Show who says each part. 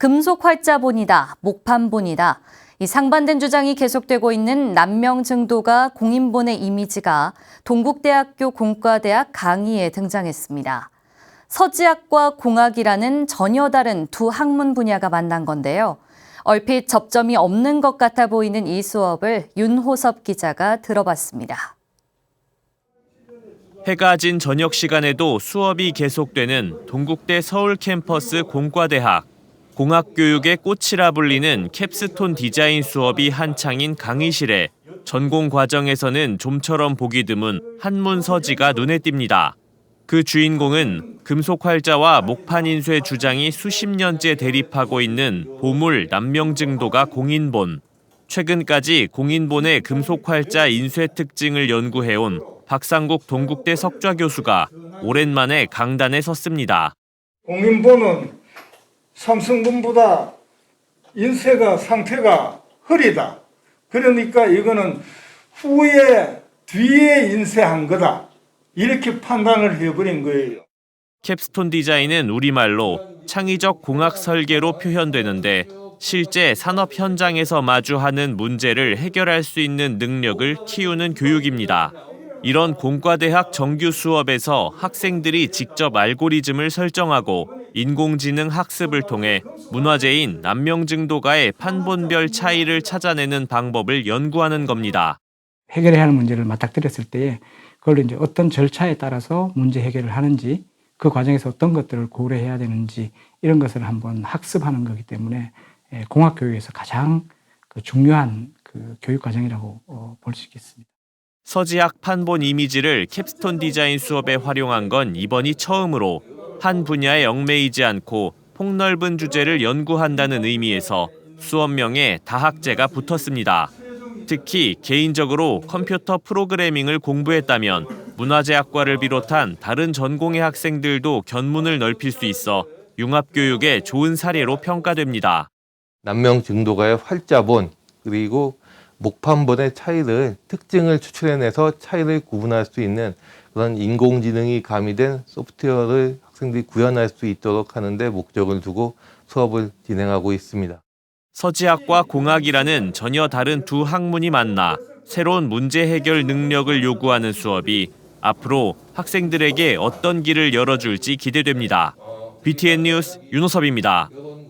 Speaker 1: 금속 활자본이다, 목판본이다. 이 상반된 주장이 계속되고 있는 남명증도가 공인본의 이미지가 동국대학교 공과대학 강의에 등장했습니다. 서지학과 공학이라는 전혀 다른 두 학문 분야가 만난 건데요. 얼핏 접점이 없는 것 같아 보이는 이 수업을 윤호섭 기자가 들어봤습니다.
Speaker 2: 해가 진 저녁 시간에도 수업이 계속되는 동국대 서울 캠퍼스 공과대학. 공학교육의 꽃이라 불리는 캡스톤 디자인 수업이 한창인 강의실에 전공 과정에서는 좀처럼 보기 드문 한문 서지가 눈에 띕니다. 그 주인공은 금속 활자와 목판 인쇄 주장이 수십 년째 대립하고 있는 보물 남명증도가 공인본. 최근까지 공인본의 금속 활자 인쇄 특징을 연구해온 박상국 동국대 석좌 교수가 오랜만에 강단에 섰습니다.
Speaker 3: 공인보는 삼성군보다 인쇄가 상태가 흐리다. 그러니까 이거는 후에 뒤에 인쇄한 거다. 이렇게 판단을 해버린 거예요.
Speaker 2: 캡스톤 디자인은 우리말로 창의적 공학 설계로 표현되는데 실제 산업 현장에서 마주하는 문제를 해결할 수 있는 능력을 키우는 교육입니다. 이런 공과대학 정규 수업에서 학생들이 직접 알고리즘을 설정하고 인공지능 학습을 통해 문화재인 남명증도가의 판본별 차이를 찾아내는 방법을 연구하는 겁니다.
Speaker 4: 해결해야 하는 문제를 맞닥뜨렸을 때에 그걸 이제 어떤 절차에 따라서 문제 해결을 하는지 그 과정에서 어떤 것들을 고려해야 되는지 이런 것을 한번 학습하는 거기 때문에 예, 공학 교육에서 가장 그 중요한 그 교육 과정이라고 어, 볼수 있겠습니다.
Speaker 2: 서지학 판본 이미지를 캡스톤 디자인 수업에 활용한 건 이번이 처음으로 한 분야에 얽매이지 않고 폭넓은 주제를 연구한다는 의미에서 수업 명에 다학제가 붙었습니다. 특히 개인적으로 컴퓨터 프로그래밍을 공부했다면 문화재학과를 비롯한 다른 전공의 학생들도 견문을 넓힐 수 있어 융합교육의 좋은 사례로 평가됩니다.
Speaker 5: 남명 증도가의 활자본 그리고 목판본의 차이를 특징을 추출해내서 차이를 구분할 수 있는 그런 인공지능이 가미된 소프트웨어를 학생들이 구현할 수 있도록 하는데 목적을 두고 수업을 진행하고 있습니다.
Speaker 2: 서지학과 공학이라는 전혀 다른 두 학문이 만나 새로운 문제 해결 능력을 요구하는 수업이 앞으로 학생들에게 어떤 길을 열어줄지 기대됩니다. BTN 뉴스 윤호섭입니다.